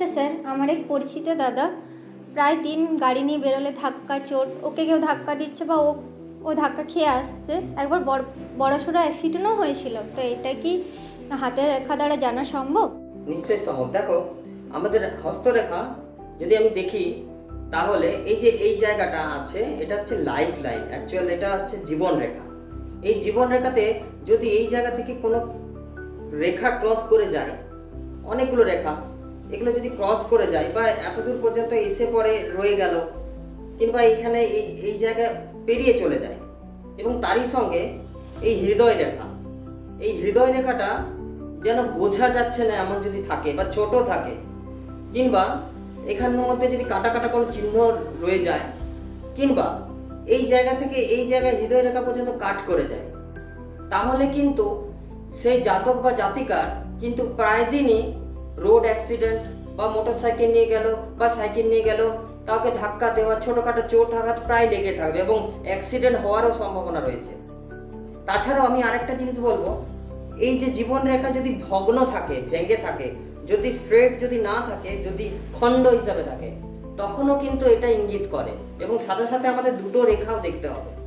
আচ্ছা স্যার, আমার এক পরিচিত দাদা প্রায় দিন গাড়ি নিয়ে বেরোলে ধাক্কা চোট ওকে কেউ ধাক্কা দিচ্ছে বা ও ও ধাক্কা খেয়ে আসছে। একবার বড়, বড়সড় অ্যাক্সিডেন্টও হয়েছিল। তো এটা কি হাতের রেখা দ্বারা জানা সম্ভব? নিশ্চয়ই সম্ভব। দেখো, আমাদের হস্তরেখা যদি আমি দেখি, তাহলে এই যে এই জায়গাটা আছে, এটা হচ্ছে লাইফ লাইন অ্যাকচুয়াল এটা হচ্ছে জীবন রেখা। এই জীবন রেখাতে যদি এই জায়গা থেকে কোনো রেখা ক্রস করে যায়, অনেকগুলো রেখা এগুলো যদি ক্রস করে যায় বা এতদূর পর্যন্ত এসে পরে রয়ে গেল, কিংবা এইখানে এই এই জায়গায় পেরিয়ে চলে যায়, এবং তারই সঙ্গে এই হৃদয় রেখা, এই হৃদয় রেখাটা যেন বোঝা যাচ্ছে না এমন যদি থাকে বা ছোট থাকে, কিংবা এখানের মধ্যে যদি কাটা কাটা কোনো চিহ্ন রয়ে যায়, কিংবা এই জায়গা থেকে এই জায়গায় হৃদয় রেখা পর্যন্ত কাট করে যায়, তাহলে কিন্তু সেই জাতক বা জাতিকার কিন্তু প্রায় দিনই রোড অ্যাক্সিডেন্ট বা মোটর সাইকেল নিয়ে গেল বা সাইকেল নিয়ে গেল, কাউকে ধাক্কা দেওয়া, ছোটোখাটো চোট আঘাত প্রায় লেগে থাকবে এবং অ্যাক্সিডেন্ট হওয়ারও সম্ভাবনা রয়েছে। তাছাড়াও আমি আরেকটা জিনিস বলব, এই যে জীবন রেখা যদি ভগ্ন থাকে, ভেঙে থাকে, যদি স্ট্রেট যদি না থাকে, যদি খণ্ড হিসাবে থাকে, তখনও কিন্তু এটা ইঙ্গিত করে এবং সাথে সাথে আমাদের দুটো রেখাও দেখতে হবে।